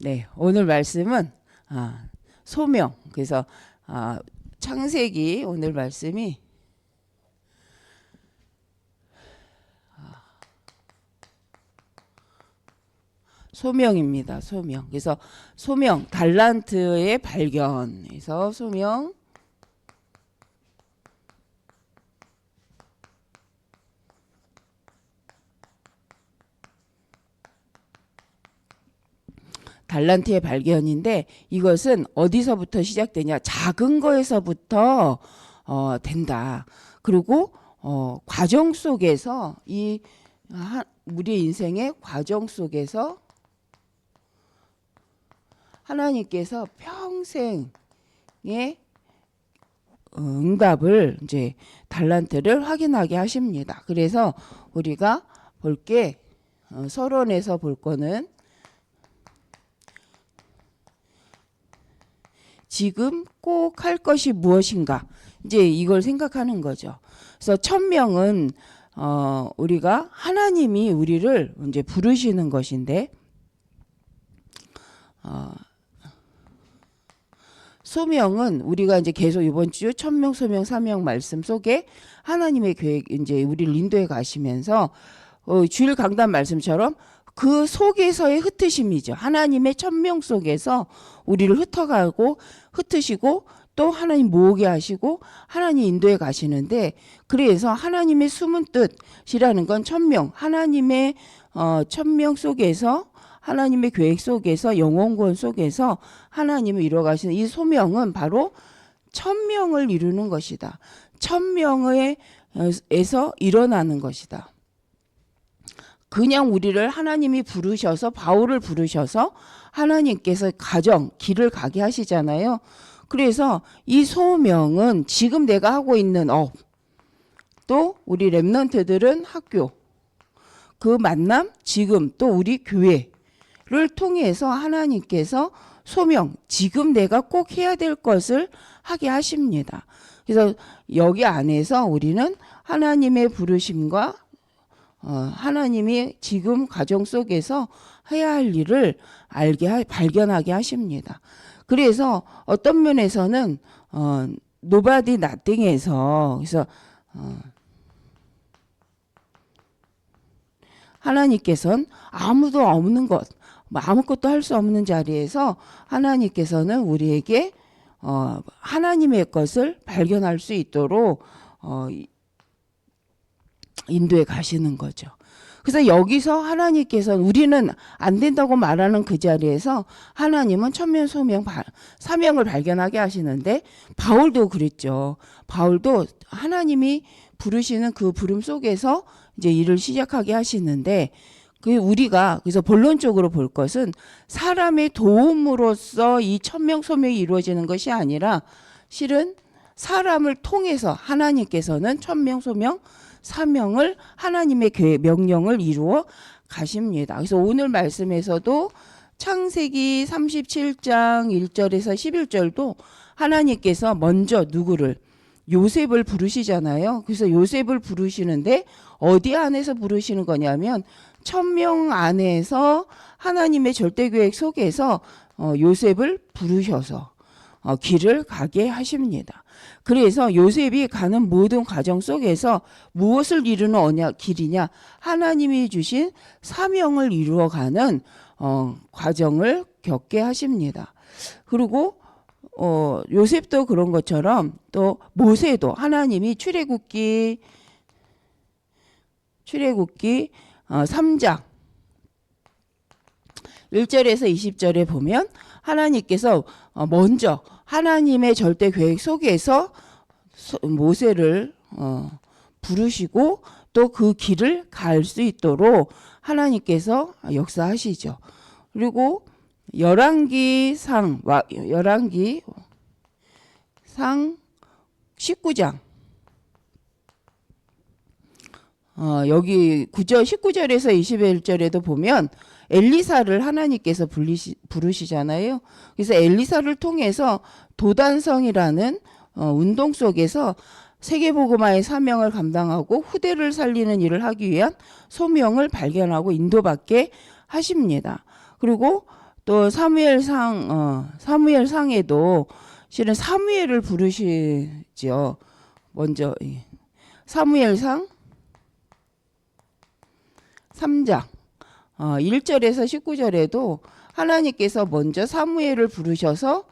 네, 오늘 말씀은 아, 소명. 그래서 아, 창세기 오늘 말씀이 아, 소명입니다. 소명. 그래서 소명 달란트의 발견. 그래서 소명 달란트의 발견인데 이것은 어디서부터 시작되냐? 작은 거에서부터 어, 된다. 그리고 어, 과정 속에서 이 하, 우리 인생의 과정 속에서 하나님께서 평생의 응답을 이제 달란트를 확인하게 하십니다. 그래서 우리가 볼게 어, 서론에서 볼 거는 지금 꼭 할 것이 무엇인가 이제 이걸 생각하는 거죠. 그래서 천명은 어, 우리가 하나님이 우리를 이제 부르시는 것인데 어, 소명은 우리가 이제 계속 이번 주 천명 소명 사명 말씀 속에 하나님의 계획 이제 우리를 인도해 가시면서 어, 주일 강단 말씀처럼 그 속에서의 흩으심이죠. 하나님의 천명 속에서 우리를 흩어가고 흩으시고 또 하나님 모으게 하시고 하나님 인도해 가시는데 그래서 하나님의 숨은 뜻이라는 건 천명 하나님의 어, 천명 속에서 하나님의 계획 속에서 영원권 속에서 하나님을 이루어 가시는 이 소명은 바로 천명을 이루는 것이다. 천명의 에서 일어나는 것이다. 그냥 우리를 하나님이 부르셔서 바울을 부르셔서 하나님께서 가정 길을 가게 하시잖아요. 그래서 이 소명은 지금 내가 하고 있는 업, 또 우리 랩런트들은 학교, 그 만남 지금 또 우리 교회를 통해서 하나님께서 소명 지금 내가 꼭 해야 될 것을 하게 하십니다. 그래서 여기 안에서 우리는 하나님의 부르심과 어, 하나님이 지금 가정 속에서 해야 할 일을 알게 하, 발견하게 하십니다. 그래서 어떤 면에서는 어, 노바디 나띵에서 그래서 어, 하나님께서는 아무도 없는 것, 뭐 아무것도 할 수 없는 자리에서 하나님께서는 우리에게 어, 하나님의 것을 발견할 수 있도록 어, 인도에 가시는 거죠. 그래서 여기서 하나님께서는 우리는 안 된다고 말하는 그 자리에서 하나님은 천면 소명 바, 사명을 발견하게 하시는데 바울도 그랬죠. 바울도 하나님이 부르시는 그 부름 속에서 이제 일을 시작하게 하시는데 그 우리가 그래서 본론적으로 볼 것은 사람의 도움으로써 이 천명 소명이 이루어지는 것이 아니라 실은 사람을 통해서 하나님께서는 천명 소명 사명을 하나님의 계획, 명령을 이루어 가십니다. 그래서 오늘 말씀에서도 창세기 37장 1절에서 11절도 하나님께서 먼저 누구를 요셉을 부르시잖아요. 그래서 요셉을 부르시는데 어디 안에서 부르시는 거냐면 천명 안에서 하나님의 절대 계획 속에서 어, 요셉을 부르셔서 어, 길을 가게 하십니다. 그래서 요셉이 가는 모든 과정 속에서 무엇을 이루는 언약 길이냐 하나님이 주신 사명을 이루어가는 어, 과정을 겪게 하십니다. 그리고 어, 요셉도 그런 것처럼 또 모세도 하나님이 출애굽기 출애굽기 어, 3장 1절에서 20절에 보면 하나님께서 어, 먼저 하나님의 절대 계획 속에서 모세를 어, 부르시고 또 그 길을 갈 수 있도록 하나님께서 역사하시죠. 그리고 열왕기 상 열왕기 상 19장 어, 여기 9절 19절에서 21절에도 보면 엘리사를 하나님께서 불리시, 부르시잖아요. 그래서 엘리사를 통해서 도단성이라는 어, 운동 속에서 세계보고마의 사명을 감당하고 후대를 살리는 일을 하기 위한 소명을 발견하고 인도받게 하십니다. 그리고 또 사무엘상 어 사무엘상에도 실은 사무엘을 부르시죠. 먼저 이 사무엘상 3장 어 1절에서 19절에도 하나님께서 먼저 사무엘을 부르셔서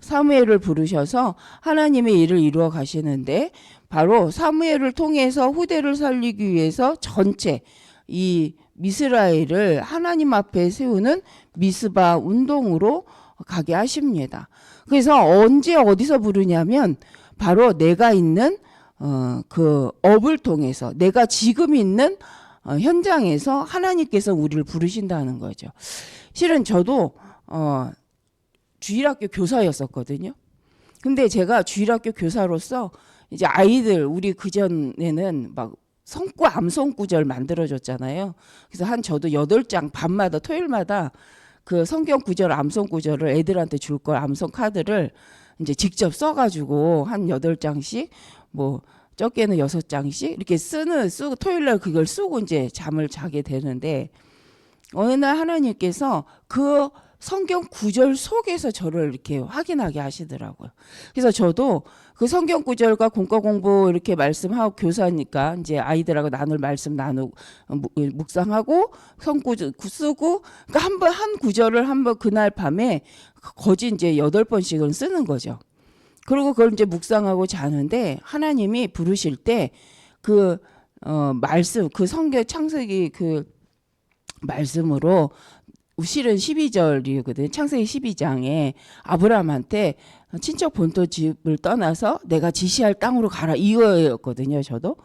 사무엘을 부르셔서 하나님의 일을 이루어 가시는데 바로 사무엘을 통해서 후대를 살리기 위해서 전체 이 미스라엘을 하나님 앞에 세우는 미스바 운동으로 가게 하십니다. 그래서 언제 어디서 부르냐면 바로 내가 있는 어, 그 업을 통해서 내가 지금 있는 어, 현장에서 하나님께서 우리를 부르신다는 거죠. 실은 저도 어, 주일학교 교사였었거든요. 근데 제가 주일학교 교사로서 이제 아이들 우리 그 전에는 막 성구 암송 구절 만들어 줬잖아요. 그래서 한 저도 여덟 장 밤마다 토요일마다 그 성경 구절 암송 구절을 애들한테 줄 걸 암송 카드를 이제 직접 써 가지고 한 여덟 장씩 뭐 적게는 여섯 장씩 이렇게 쓰는 쓰고 토요일 날 그걸 쓰고 이제 잠을 자게 되는데 어느 날 하나님께서 그 성경 구절 속에서 저를 이렇게 확인하게 하시더라고요. 그래서 저도 그 성경 구절과 공과 공부 이렇게 말씀하고 교사니까 이제 아이들하고 나눌 말씀 나누고 어, 묵- 묵상하고 성구 쓰고 그러니까 한번 한 구절을 한번 그날 밤에 거진 이제 여덟 번씩은 쓰는 거죠. 그리고 그걸 이제 묵상하고 자는데 하나님이 부르실 때 그 어, 말씀 그 성경 창세기 그 말씀으로 실은 12절이거든요. 창세기 12장에 아브라함한테 친척 본토 집을 떠나서 내가 지시할 땅으로 가라 이거였거든요. 저도.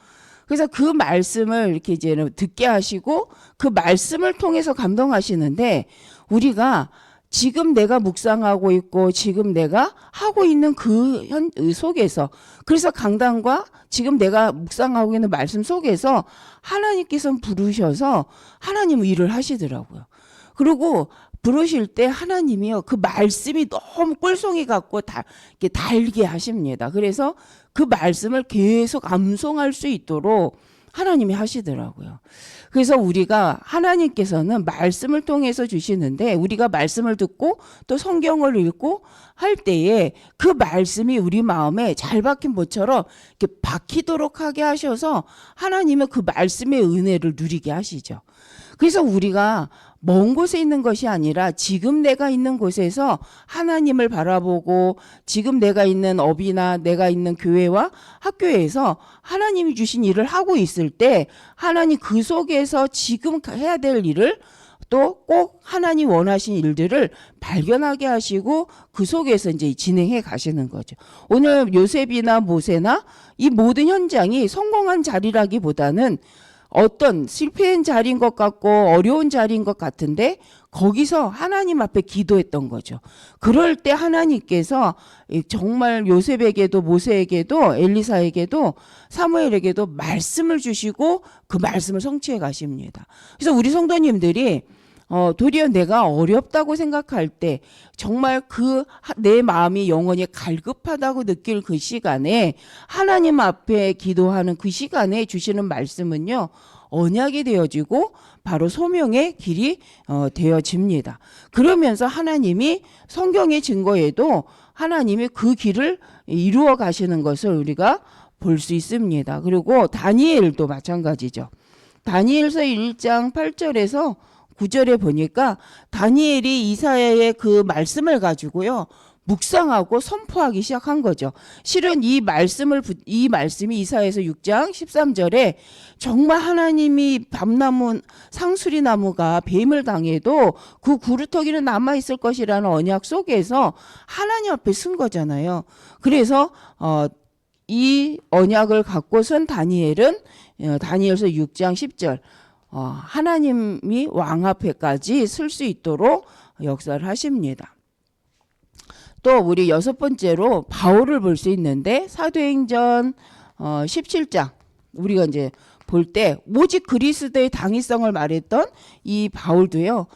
그래서 그 말씀을 이렇게 이제 듣게 하시고 그 말씀을 통해서 감동하시는데 우리가 지금 내가 묵상하고 있고 지금 내가 하고 있는 그 현 속에서 그래서 강단과 지금 내가 묵상하고 있는 말씀 속에서 하나님께서 부르셔서 하나님 일을 하시더라고요. 그리고 부르실 때 하나님이요 그 말씀이 너무 꿀송이 같고 다 이렇게 달게 하십니다. 그래서 그 말씀을 계속 암송할 수 있도록 하나님이 하시더라고요. 그래서 우리가 하나님께서는 말씀을 통해서 주시는데 우리가 말씀을 듣고 또 성경을 읽고 할 때에 그 말씀이 우리 마음에 잘 박힌 모처럼 이렇게 박히도록 하게 하셔서 하나님은 그 말씀의 은혜를 누리게 하시죠. 그래서 우리가 먼 곳에 있는 것이 아니라 지금 내가 있는 곳에서 하나님을 바라보고 지금 내가 있는 업이나 내가 있는 교회와 학교에서 하나님이 주신 일을 하고 있을 때 하나님 그 속에서 지금 해야 될 일을 또 꼭 하나님 원하신 일들을 발견하게 하시고 그 속에서 이제 진행해 가시는 거죠. 오늘 요셉이나 모세나 이 모든 현장이 성공한 자리라기보다는 어떤 실패한 자리인 것 같고 어려운 자리인 것 같은데 거기서 하나님 앞에 기도했던 거죠. 그럴 때 하나님께서 이 정말 요셉에게도 모세에게도 엘리사에게도 사무엘에게도 말씀을 주시고 그 말씀을 성취해 가십니다. 그래서 우리 성도님들이 어, 도리어 내가 어렵다고 생각할 때 정말 그 내 마음이 영원히 갈급하다고 느낄 그 시간에 하나님 앞에 기도하는 그 시간에 주시는 말씀은요. 언약이 되어지고 바로 소명의 길이 어, 되어집니다. 그러면서 하나님이 성경의 증거에도 하나님이 그 길을 이루어 가시는 것을 우리가 볼 수 있습니다. 그리고 다니엘도 마찬가지죠. 다니엘서 1장 8절에서 9절에 보니까 다니엘이 이사야의 그 말씀을 가지고요. 묵상하고 선포하기 시작한 거죠. 실은 이 말씀을 부- 이 말씀이 이사야에서 6장 13절에 정말 하나님이 밤나무 상수리 나무가 뱀을 당해도 그 구루터기는 남아 있을 것이라는 언약 속에서 하나님 앞에 쓴 거잖아요. 그래서 어, 이 언약을 갖고 선 다니엘은 어, 다니엘서 6장 10절 어, 하나님이 왕 앞에까지 쓸 수 있도록 역사를 하십니다. 또 우리 여섯 번째로 바울을 볼 수 있는데 사도행전 어, 17장 우리가 이제 볼 때 오직 그리스도의 당위성을 말했던 이 바울도요.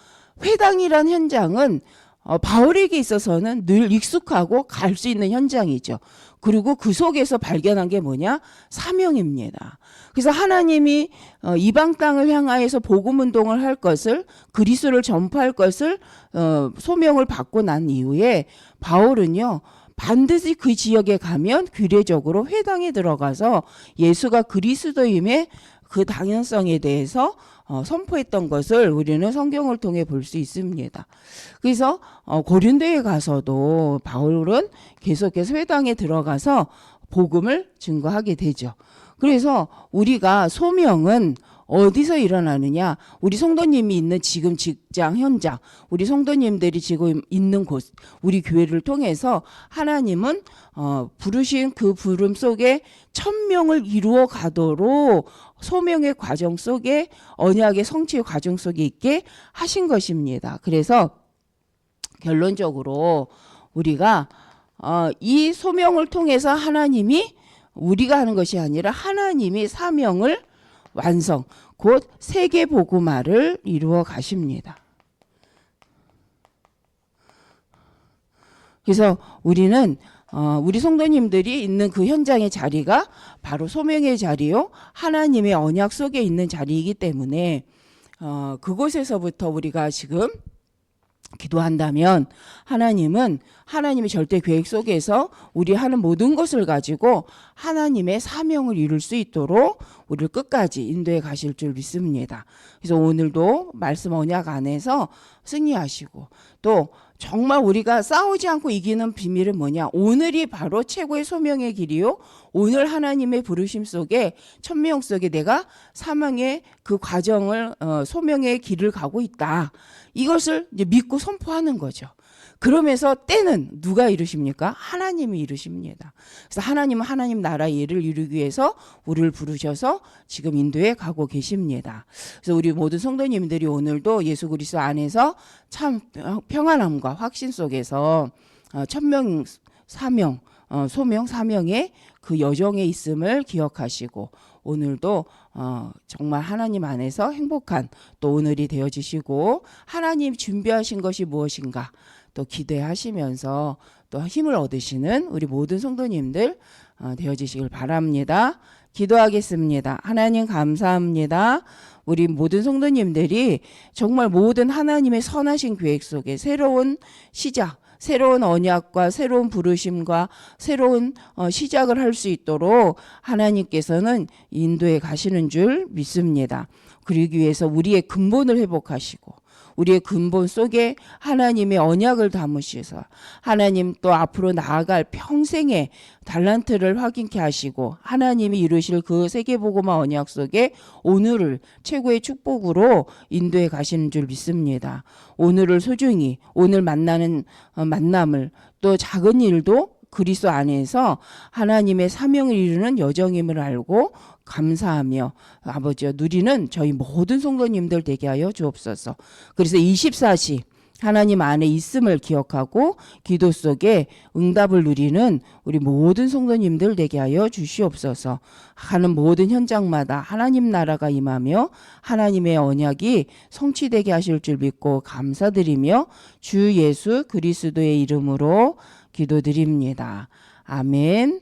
회당이란 현장은 어, 바울에게 있어서는 늘 익숙하고 갈 수 있는 현장이죠. 그리고 그 속에서 발견한 게 뭐냐? 사명입니다. 그래서 하나님이 어, 이방 땅을 향하여서 복음 운동을 할 것을 그리스도를 전파할 것을 어, 소명을 받고 난 이후에 바울은요. 반드시 그 지역에 가면 규례적으로 회당에 들어가서 예수가 그리스도임의 그 당연성에 대해서 어, 선포했던 것을 우리는 성경을 통해 볼 수 있습니다. 그래서 어, 고린도에 가서도 바울은 계속해서 회당에 들어가서 복음을 증거하게 되죠. 그래서 우리가 소명은 어디서 일어나느냐? 우리 성도님이 있는 지금 직장 현장, 우리 성도님들이 지금 있는 곳, 우리 교회를 통해서 하나님은 어, 부르신 그 부름 속에 천명을 이루어 가도록 소명의 과정 속에 언약의 성취의 과정 속에 있게 하신 것입니다. 그래서 결론적으로 우리가 어, 이 소명을 통해서 하나님이 우리가 하는 것이 아니라 하나님이 사명을 완성, 곧 세계 복음화를 이루어 가십니다. 그래서 우리는 어, 우리 성도님들이 있는 그 현장의 자리가 바로 소명의 자리요, 하나님의 언약 속에 있는 자리이기 때문에 어, 그곳에서부터 우리가 지금 기도한다면 하나님은 하나님의 절대 계획 속에서 우리 하는 모든 것을 가지고 하나님의 사명을 이룰 수 있도록 우리를 끝까지 인도해 가실 줄 믿습니다. 그래서 오늘도 말씀 언약 안에서 승리하시고 또 정말 우리가 싸우지 않고 이기는 비밀은 뭐냐? 오늘이 바로 최고의 소명의 길이요. 오늘 하나님의 부르심 속에 천명 속에 내가 사명의 그 과정을 어, 소명의 길을 가고 있다. 이것을 이제 믿고 선포하는 거죠. 그러면서 때는 누가 이루십니까? 하나님이 이루십니다. 그래서 하나님은 하나님 나라의 일을 이루기 위해서 우리를 부르셔서 지금 인도에 가고 계십니다. 그래서 우리 모든 성도님들이 오늘도 예수 그리스도 안에서 참 평안함과 확신 속에서 어, 천명 사명 어, 소명 사명의 그 여정에 있음을 기억하시고 오늘도 어, 정말 하나님 안에서 행복한 또 오늘이 되어지시고 하나님 준비하신 것이 무엇인가 또 기대하시면서 또 힘을 얻으시는 우리 모든 성도님들 어, 되어지시길 바랍니다. 기도하겠습니다. 하나님 감사합니다. 우리 모든 성도님들이 정말 모든 하나님의 선하신 계획 속에 새로운 시작, 새로운 언약과 새로운 부르심과 새로운 어, 시작을 할 수 있도록 하나님께서는 인도에 가시는 줄 믿습니다. 그러기 위해서 우리의 근본을 회복하시고 우리의 근본 속에 하나님의 언약을 담으셔서 하나님 또 앞으로 나아갈 평생의 달란트를 확인케 하시고 하나님이 이루실 그 세계복음화 언약 속에 오늘을 최고의 축복으로 인도에 가시는 줄 믿습니다. 오늘을 소중히 오늘 만나는 어, 만남을 또 작은 일도 그리스도 안에서 하나님의 사명을 이루는 여정임을 알고 감사하며 아버지여 누리는 저희 모든 성도님들 되게 하여 주옵소서. 그래서 24시 하나님 안에 있음을 기억하고 기도 속에 응답을 누리는 우리 모든 성도님들 되게 하여 주시옵소서. 하는 모든 현장마다 하나님 나라가 임하며 하나님의 언약이 성취되게 하실 줄 믿고 감사드리며 주 예수 그리스도의 이름으로 기도드립니다. 아멘.